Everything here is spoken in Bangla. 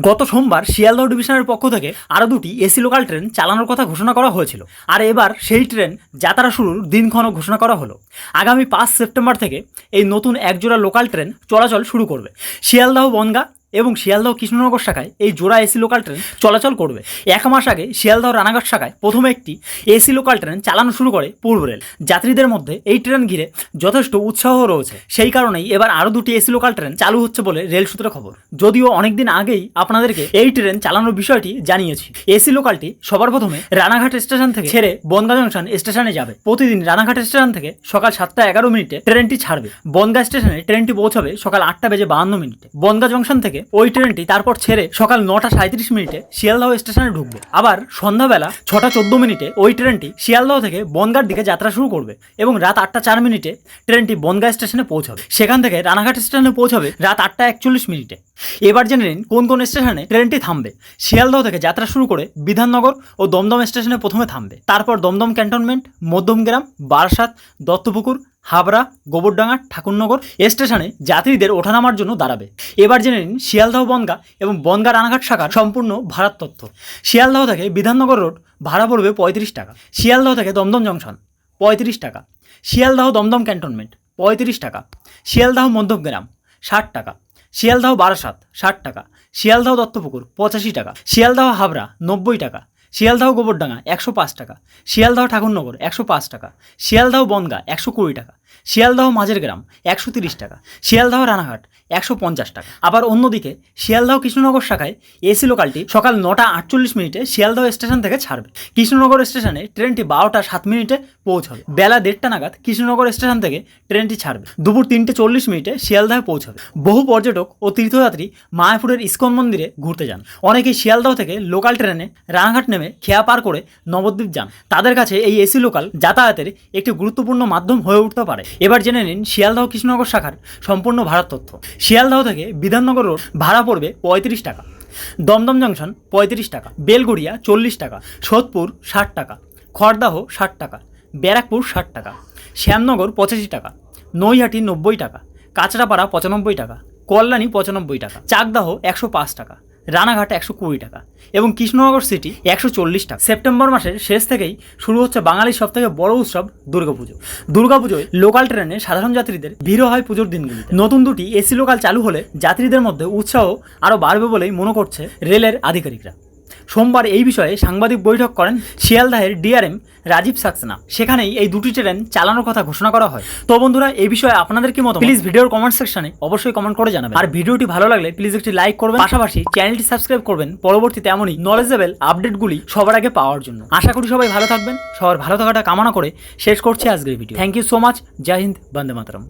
গত সোমবার শিয়ালদহ ডিভিশনের পক্ষ থেকে আরও দুটি এসি লোকাল ট্রেন চালানোর কথা ঘোষণা করা হয়েছিল। আর এবার সেই ট্রেন যাত্রা শুরুর দিনক্ষণও ঘোষণা করা হলো। আগামী পাঁচ সেপ্টেম্বর থেকে এই নতুন একজোড়া লোকাল ট্রেন চলাচল শুরু করবে। শিয়ালদহ বনগা এবং শিয়ালদহ কৃষ্ণনগর শাখায় এই জোড়া এসি লোকাল ট্রেন চলাচল করবে। এক মাস আগে শিয়ালদহ রানাঘাট শাখায় প্রথমে একটি এসি লোকাল ট্রেন চালানো শুরু করে পূর্ব রেল। যাত্রীদের মধ্যে এই ট্রেন ঘিরে যথেষ্ট উৎসাহ রয়েছে। সেই কারণেই এবার আরও দুটি এসি লোকাল ট্রেন চালু হচ্ছে বলে রেল সূত্রে খবর। যদিও অনেকদিন আগেই আপনাদেরকে এই ট্রেন চালানোর বিষয়টি জানিয়েছি। এসি লোকালটি সবার প্রথমে রানাঘাট স্টেশন থেকে ছেড়ে বনগা জংশন স্টেশনে যাবে। প্রতিদিন রানাঘাট স্টেশন থেকে সকাল সাতটা এগারো মিনিটে ট্রেনটি ছাড়বে। বনগা স্টেশনে ট্রেনটি পৌঁছাবে সকাল আটটা বেজে বাহান্ন মিনিটে। বনগা জংশন থেকে ওই ট্রেনটি তারপর ছেড়ে সকাল নটা সাঁত্রিশ মিনিটে শিয়ালদহ স্টেশনে ঢুকবে। আবার সন্ধ্যাবেলা ছটা চোদ্দ মিনিটে ওই ট্রেনটি শিয়ালদহ থেকে বনগার দিকে যাত্রা শুরু করবে এবং রাত আটটা চার মিনিটে ট্রেনটি বনগা স্টেশনে পৌঁছাবে। সেখান থেকে রানাঘাট স্টেশনে পৌঁছাবে রাত আটটা একচল্লিশ মিনিটে। এবার জেনে নিন কোন কোন স্টেশনে ট্রেনটি থামবে। শিয়ালদহ থেকে যাত্রা শুরু করে বিধাননগর ও দমদম স্টেশনে প্রথমে থামবে। তারপর দমদম ক্যান্টনমেন্ট, মধ্যমগ্রাম, বারাসাত, দত্তপুকুর হাবড়া, গোবরডাঙ্গা, ঠাকুরনগর স্টেশনে যাত্রীদের ওঠানামার জন্য দাঁড়াবে। এবার জেনে নিন শিয়ালদহ বনগা এবং বনগা রানাঘাট শাখার সম্পূর্ণ ভাড়ার তথ্য। শিয়ালদহ থেকে বিধাননগর রোড ভাড়া পড়বে পঁয়ত্রিশ টাকা। শিয়ালদহ থেকে দমদম জংশন পঁয়ত্রিশ টাকা। শিয়ালদহ দমদম ক্যান্টনমেন্ট পঁয়ত্রিশ টাকা। শিয়ালদহ মধ্যমগ্রাম ষাট টাকা। শিয়ালদহ বারাসাত ষাট টাকা। শিয়ালদহ দত্তপুকুর পঁচাশি টাকা। শিয়ালদহ হাবড়া নব্বই টাকা। শিয়ালদহ গোবরডাঙ্গা একশো পাঁচ টাকা, শিয়ালদাহ ঠাকুরনগর একশো পাঁচ টাকা, শিয়ালদাহ বনগা একশো কুড়ি টাকা, শিয়ালদাহ মাঝের গ্রাম একশো তিরিশ টাকা, শিয়ালদাহ রানাঘাট একশো পঞ্চাশ টাকা। আবার অন্যদিকে শিয়ালদাহ কৃষ্ণনগর শাখায় এসি লোকালটি সকাল নটা আটচল্লিশ মিনিটে শিয়ালদাহ স্টেশন থেকে ছাড়বে। কৃষ্ণনগর স্টেশনে ট্রেনটি বারোটা সাত মিনিটে পৌঁছাবে। বেলা দেড়টা নাগাদ কৃষ্ণনগর স্টেশন থেকে ট্রেনটি ছাড়বে। দুপুর তিনটে চল্লিশ মিনিটে শিয়ালদহে পৌঁছাবে। বহু পর্যটক ও তীর্থযাত্রী মায়াপুরের ইস্কন মন্দিরে ঘুরতে যান। অনেকেই শিয়ালদাহ থেকে লোকাল ট্রেনে রানাঘাট নেমে খেয়া পার করে নবদ্বীপ যান। তাদের কাছে এই এসি লোকাল যাতায়াতের একটি গুরুত্বপূর্ণ মাধ্যম হয়ে উঠতে পারে। এবার জেনে নিন শিয়ালদহ কৃষ্ণনগর শাখার সম্পূর্ণ ভাড়ার তথ্য। শিয়ালদহ থেকে বিধাননগর রোড ভাড়া পড়বে পঁয়ত্রিশ টাকা। দমদম জংশন পঁয়ত্রিশ টাকা। বেলগড়িয়া চল্লিশ টাকা। সোদপুর ষাট টাকা। খড়দাহ ষাট টাকা। ব্যারাকপুর ষাট টাকা। শ্যামনগর পঁচাশি টাকা। নৈহাটি নব্বই টাকা। কাঁচরাপাড়া পঁচানব্বই টাকা। কল্যাণী পঁচানব্বই টাকা। চাকদাহ একশো পাঁচ টাকা। রানাঘাট একশো কুড়ি টাকা এবং কৃষ্ণনগর সিটি একশো চল্লিশ টাকা। সেপ্টেম্বর মাসের শেষ থেকেই শুরু হচ্ছে বাঙালির সব থেকে বড় উৎসব দুর্গাপুজো। দুর্গাপুজোয় লোকাল ট্রেনে সাধারণ যাত্রীদের ভিড় হয় পুজোর দিনগুলি নতুন দুটি এসি লোকাল চালু হলে যাত্রীদের মধ্যে উৎসাহ আরও বাড়বে বলেই মনে করছে রেলের আধিকারিকরা। সোমবার এই বিষয়ে সাংবাদিক বৈঠক করেন শিয়ালদাহের ডিআরএম রাজীব সাক্সেনা। সেখানেই এই দুটি ট্রেন চালানোর কথা ঘোষণা করা হয়। তো বন্ধুরা, এই বিষয়ে আপনাদের কি মত প্লিজ ভিডিওর কমেন্ট সেকশনে অবশ্যই কমেন্ট করে জানাবেন। আর ভিডিওটি ভালো লাগলে প্লিজ একটি লাইক করবেন। পাশাপাশি চ্যানেলটি সাবস্ক্রাইব করবেন। পরবর্তীতে এমনই নলেজেবল আপডেটগুলি সবার আগে পাওয়ার জন্য। আশা করি সবাই ভালো থাকবেন। সবার ভালো থাকাটা কামনা করে শেষ করছি আজকের video thank you so much Joy Hind, Vande Mataram.